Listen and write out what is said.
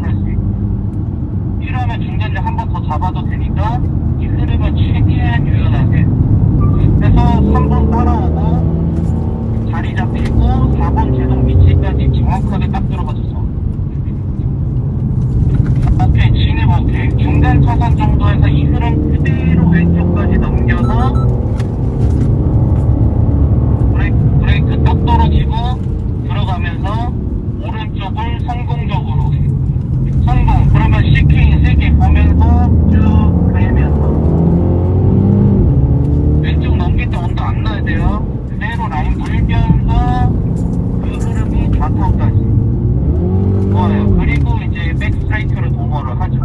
300g씩 필요하면 중간에 한 번 더 잡아도 되니까 이 흐름을 최대한 유연하게. 해서 3번 따라오고 자리 잡히고 4번 제동 위치까지 정확하게 딱 들어가줬어 오케이 진입 오케이. 중간 차선 정도에서 이 흐름 치킨 세개 보면서 쭉 내면서 왼쪽 넘길 때 온도 안 나야 돼요. 그대로 라인 물면서 그 흐름이 좌타까지 좋아요. 그리고 이제 백스트라이크로 동거를 하죠.